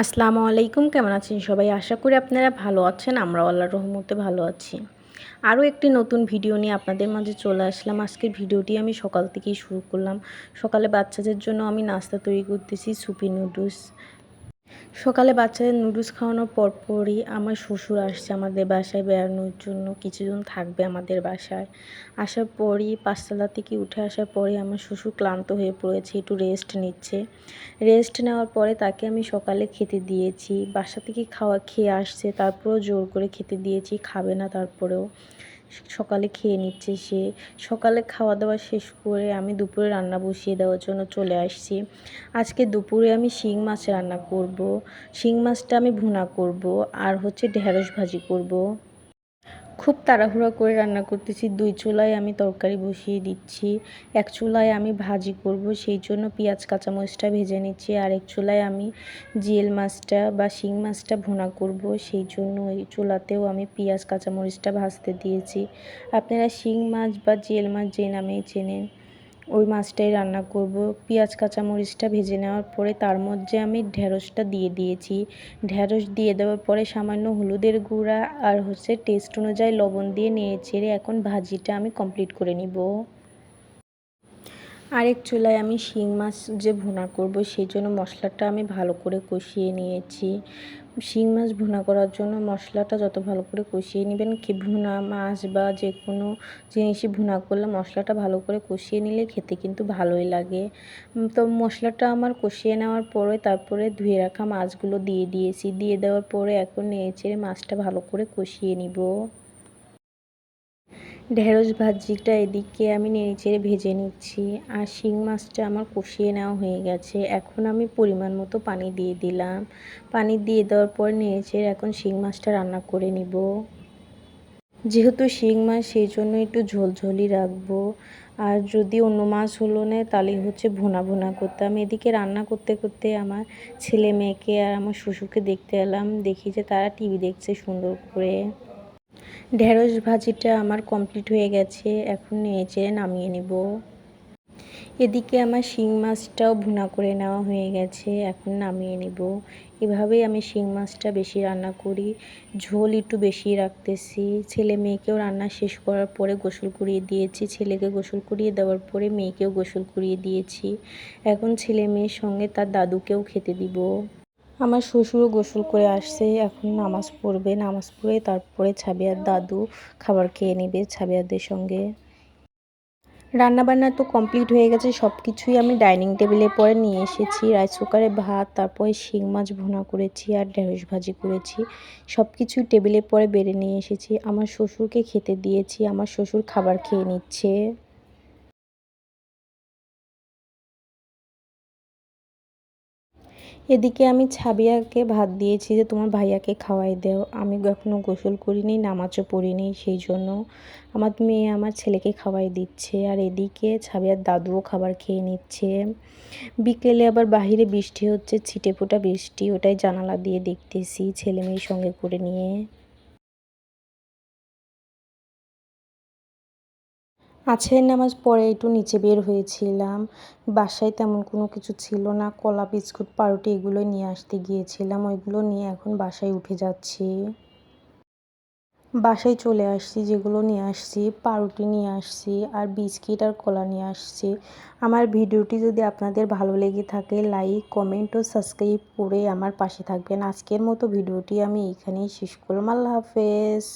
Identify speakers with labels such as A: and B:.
A: আসসালামু আলাইকুম, কেমন আছেন সবাই? আশা করি আপনারা ভালো আছেন আমরা আল্লাহর রহমতে ভালো আছি। আরও একটি নতুন ভিডিও নিয়ে আপনাদের মাঝে চলে আসলাম। আজকের ভিডিওটি আমি সকাল থেকেই শুরু করলাম। সকালে বাচ্চাদের জন্য আমি নাস্তা তৈরি করতেছি সুপি নুডলস। সকালে বাচ্চাদের নুডলস খাওয়ানোর পরপরই আমার শ্বশুর আসছে আমাদের বাসায় বেড়ানোর জন্য। কিছুজন থাকবে আমাদের বাসায়। আসার পরই, পাঁচতলা থেকে উঠে আসার পরে আমার শ্বশুর ক্লান্ত হয়ে পড়েছে, একটু রেস্ট নিচ্ছে। রেস্ট নেওয়ার পরে তাকে আমি সকালে খেতে দিয়েছি। বাসা থেকে খাওয়া খেয়ে আসছে, তারপরেও জোর করে খেতে দিয়েছি, খাবে না তারপরেও। সকালে খেয়ে নিচ্ছে সে। সকালে খাওয়া দাওয়া শেষ করে আমি দুপুরে রান্না বসিয়ে দেওয়ার জন্য চলে আসছি। আজকে দুপুরে আমি শিং মাছ রান্না করব। শিং মাছটা আমি ভুনা করব আর হচ্ছে ঢেঁড়স ভাজি করব। খুব তাড়াহুড়া করে রান্না করতেছি। দুই চুলায় আমি তরকারি বসিয়ে দিচ্ছি। এক চুলায় আমি ভাজি করব, সেই জন্য পেঁয়াজ, কাঁচামরিচটা ভেজে নিচ্ছি। আর এক চুলায় আমি জিয়েল মাছটা বা শিং মাছটা ভোনা করব, সেই জন্য এই চুলাতেও আমি পেঁয়াজ, কাঁচামরিচটা ভাজতে দিয়েছি। আপনারা শিং মাছ বা জিয়েল মাছ যে নামেই চেনেন ওই মাছটাই রান্না করব। পেঁয়াজ, কাঁচামরিচটা ভেজে নেওয়ার পরে তার মধ্যে আমি ঢেঁড়সটা দিয়ে দিয়েছি। ঢেঁড়স দিয়ে দেওয়ার পরে সামান্য হলুদের গুঁড়া আর হচ্ছে টেস্ট অনুযায়ী লবণ দিয়ে নিয়ে ছেড়ে এখন ভাজিটা আমি কমপ্লিট করে নিব। আরেক চুলায় আমি শিং মাছ যে ভুনা করব সেই জন্য মশলাটা আমি ভালো করে কষিয়ে নিয়েছি। শিং মাছ ভুনা করার জন্য মশলাটা যত ভালো করে কষিয়ে নেবেন কি ভুনা মাছ বা যে কোনো জিনিসই ভুনা করলে মশলাটা ভালো করে কষিয়ে নিলে খেতে কিন্তু ভালোই লাগে। তো মশলাটা আমার কষিয়ে নেওয়ার পরে তারপরে ধুয়ে রাখা মাছগুলো দিয়ে দিয়েছি। দিয়ে দেওয়ার পরে এখন নেড়ে মাছটা ভালো করে কষিয়ে নিব। ঢেঁড়স ভাজিটা এদিকে আমি নেড়েচেড়ে ভেজে নিচ্ছি। আর শিং মাছটা আমার কষিয়ে নেওয়া হয়ে গেছে। এখন আমি পরিমাণ মতো পানি দিয়ে দিলাম। পানি দিয়ে দেওয়ার পর নেড়েচেড়ে এখন শিং মাছটা রান্না করে নিব। যেহেতু শিং মাছ, সেই জন্য একটু ঝোলঝোলই রাখব। আর যদি অন্য মাছ হলো না, তাহলে হচ্ছে ভুনা ভোনা করতাম। এদিকে রান্না করতে করতে আমার ছেলে মেয়েকে আর আমার শ্বশুরকে দেখতে এলাম। দেখি যে তারা টিভি দেখছে সুন্দর করে। ঢেঁড়স ভাজিটা আমার কমপ্লিট হয়ে গেছে, এখন নেড়ে নামিয়ে নেব। এদিকে আমার শিং মাছটাও ভুনা করে নেওয়া হয়ে গেছে, এখন নামিয়ে নেব। এভাবেই আমি শিং মাছটা বেশি রান্না করি, ঝোল একটু বেশি রাখতেছি। ছেলে মেয়েকেও রান্না শেষ করার পরে গোসল করিয়ে দিয়েছি, ছেলেকে গোসল করিয়ে দেওয়ার পরে মেয়েকেও গোসল করিয়ে দিয়েছি। এখন ছেলে মেয়ের সঙ্গে তার দাদুকেও খেতে দিব। আমার শ্বশুরও গোসল করে আসছে, এখন নামাজ পড়বে। নামাজ পড়ে তারপরে ছাবিয়ার দাদু খাবার খেয়ে নেবে ছাবিয়াদের সঙ্গে। রান্নাবান্না তো কমপ্লিট হয়ে গেছে সব কিছুই আমি ডাইনিং টেবিলে পরে নিয়ে এসেছি। রাইস কুকারে ভাত, তারপরে শিং মাছ ভুনা করেছি আর ঢেঁড়স ভাজি করেছি। সব কিছুই টেবিলে পরে বেড়ে নিয়ে এসেছি। আমার শ্বশুরকে খেতে দিয়েছি, আমার শ্বশুর খাবার খেয়ে নিচ্ছে। এদিকে আমি ছাবিয়াকে ভাত দিয়েছি যে, তোমার ভাইয়াকে খাওয়াই দেও। আমি এখনও গোসল করিনি, নামাজও পড়িনি, সেই জন্য আমার মেয়ে আমার ছেলেকে খাওয়াই দিচ্ছে। আর এদিকে ছাবিয়ার দাদুও খাবার খেয়ে নিচ্ছে। বিকেলে আবার বাহিরে বৃষ্টি হচ্ছে ছিটে ফোটা বৃষ্টি, ওটাই জানালা দিয়ে দেখতেছি ছেলে মেয়ের সঙ্গে করে নিয়ে। আছের নামাজ পরে একটু নিচে বের হয়েছিলাম। বাসায় তেমন কোনো কিছু ছিল না। কলা, বিস্কুট, পাউরুটি এগুলো নিয়ে আসতে গিয়েছিলাম। ওইগুলো নিয়ে এখন বাসায় উঠে যাচ্ছি। বাসায় চলে আসছি, যেগুলো নিয়ে আসছি, পাউরুটি নিয়ে আসছি আর বিস্কিট আর কলা নিয়ে আসছি। আমার ভিডিওটি যদি আপনাদের ভালো লেগে থাকে, লাইক, কমেন্ট ও সাবস্ক্রাইব করে আমার পাশে থাকবেন। আজকের মতো ভিডিওটি আমি এখানেই শেষ করলাম। আল্লাহ হাফেজ।